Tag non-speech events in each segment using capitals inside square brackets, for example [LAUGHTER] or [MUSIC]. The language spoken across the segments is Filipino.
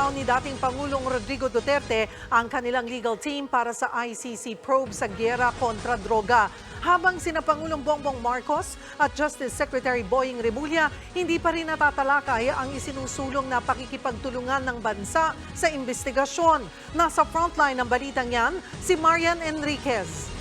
raw ni dating Pangulong Rodrigo Duterte ang kanilang legal team para sa ICC probe sa gera kontra droga. Habang sina Pangulong Bongbong Marcos at Justice Secretary Boying Remulla, hindi pa rin natatalakay ang isinusulong na pakikipagtulungan ng bansa sa investigasyon. Nasa frontline ng balitang yan, si Marian Enriquez.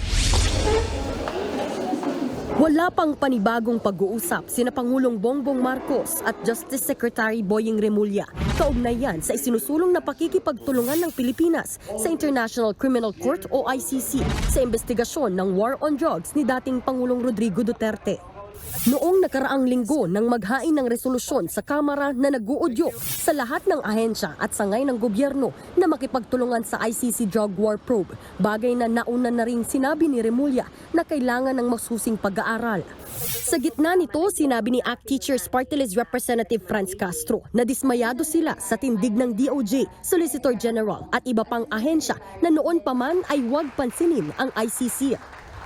Wala pang panibagong pag-uusap sina Pangulong Bongbong Marcos at Justice Secretary Boying Remulla. Kaugnay yan sa isinusulong na pakikipagtulungan ng Pilipinas sa International Criminal Court o ICC sa investigasyon ng war on drugs ni dating Pangulong Rodrigo Duterte. Noong nakaraang linggo nang maghain ng resolusyon sa Kamara na nag-uudyok sa lahat ng ahensya at sangay ng gobyerno na makipagtulungan sa ICC drug war probe, bagay na nauna na ring sinabi ni Remulla na kailangan ng masusing pag-aaral. Sa gitna nito, sinabi ni ACT Teachers Party List Representative Franz Castro na dismayado sila sa tindig ng DOJ, Solicitor General at iba pang ahensya na noon pa man ay huwag pansinin ang ICC.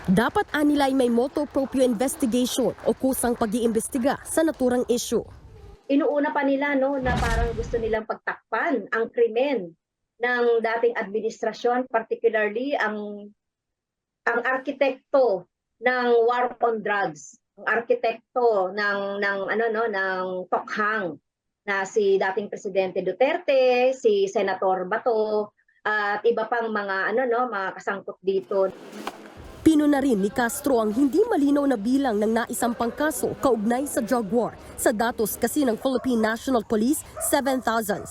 Dapat anilay may motu proprio investigation o kusang pag-iimbestiga sa naturang issue. inuuna pa nila no na parang gusto nilang pagtakpan ang krimen ng dating administrasyon particularly ang ang arkitekto ng war on drugs ang arkitekto ng ng ano no ng tokhang na si dating presidente Duterte si senator Bato at iba pang mga ano no mga kasangkot dito Pino na rin ni Castro ang hindi malinaw na bilang ng naisampang kaso kaugnay sa drug war. Sa datos kasi ng Philippine National Police, 7,732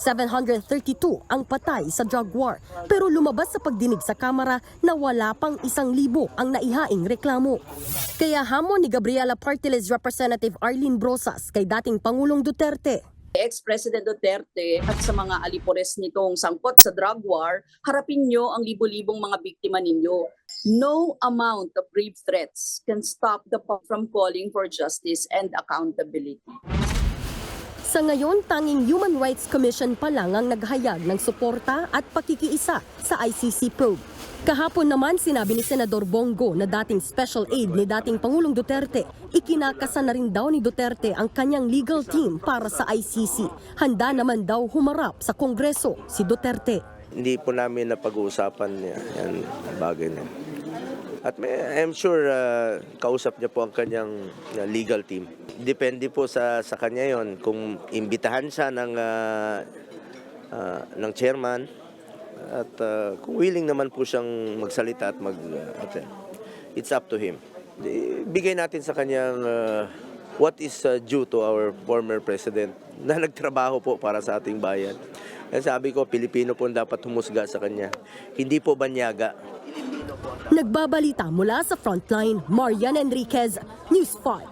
ang patay sa drug war. Pero lumabas sa pagdinig sa Kamara na wala pang isang libo ang naihaing reklamo. Kaya hamon ni Gabriela Partiles Representative Arlene Brosas kay dating Pangulong Duterte. ex-President Duterte at sa mga alipores nitong sangkot sa drug war, harapin nyo ang libo-libong mga biktima ninyo. No amount of brave threats can stop the from calling for justice and accountability. Sa ngayon, tanging Human Rights Commission pa lang ang naghayag ng suporta at pakikiisa sa ICC probe. Kahapon naman sinabi ni Senador Bongo na dating special aid ni dating Pangulong Duterte, ikinakasa na rin daw ni Duterte ang kanyang legal team para sa ICC. Handa naman daw humarap sa Kongreso si Duterte. Hindi po namin napag-uusapan yan, yan bagay na. At may, I'm sure uh, kausap niya po ang kanyang uh, legal team. Depende po sa sa kanya yon kung imbitahan siya ng uh, uh, ng chairman at uh, kung willing naman po siyang magsalita at mag uh, attend. It's up to him. Bigay natin sa kanyang uh, what is uh, due to our former president na [LAUGHS] nagtrabaho po para sa ating bayan. Kaya sabi ko, Pilipino po ang dapat humusga sa kanya. Hindi po banyaga. Nagbabalita mula sa frontline, Marian Enriquez, News 5.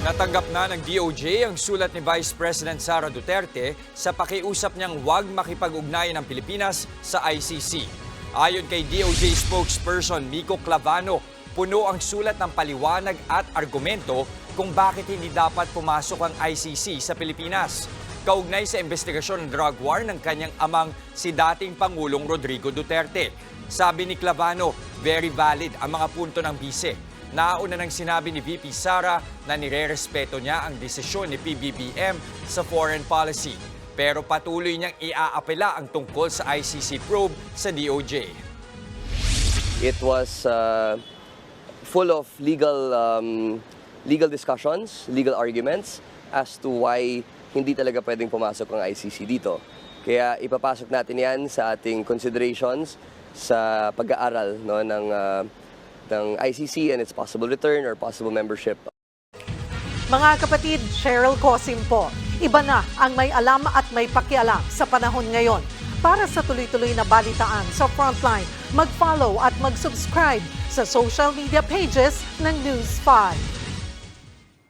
Natanggap na ng DOJ ang sulat ni Vice President Sara Duterte sa pakiusap niyang huwag makipag-ugnayan ng Pilipinas sa ICC. Ayon kay DOJ spokesperson Miko Clavano, puno ang sulat ng paliwanag at argumento kung bakit hindi dapat pumasok ang ICC sa Pilipinas. Kaugnay sa investigasyon ng drug war ng kanyang amang si dating Pangulong Rodrigo Duterte. Sabi ni Clavano, very valid ang mga punto ng bise Nauna nang sinabi ni VP Sara na nirerespeto niya ang desisyon ni PBBM sa foreign policy. Pero patuloy niyang iaapela ang tungkol sa ICC probe sa DOJ. It was uh, full of legal um, legal discussions, legal arguments as to why hindi talaga pwedeng pumasok ang ICC dito. Kaya ipapasok natin 'yan sa ating considerations sa pag-aaral no ng uh, ng ICC and its possible return or possible membership Mga kapatid, Cheryl Cosim po. Iba na ang may alam at may pakialam sa panahon ngayon. Para sa tuloy-tuloy na balitaan sa Frontline, mag-follow at mag-subscribe sa social media pages ng News 5.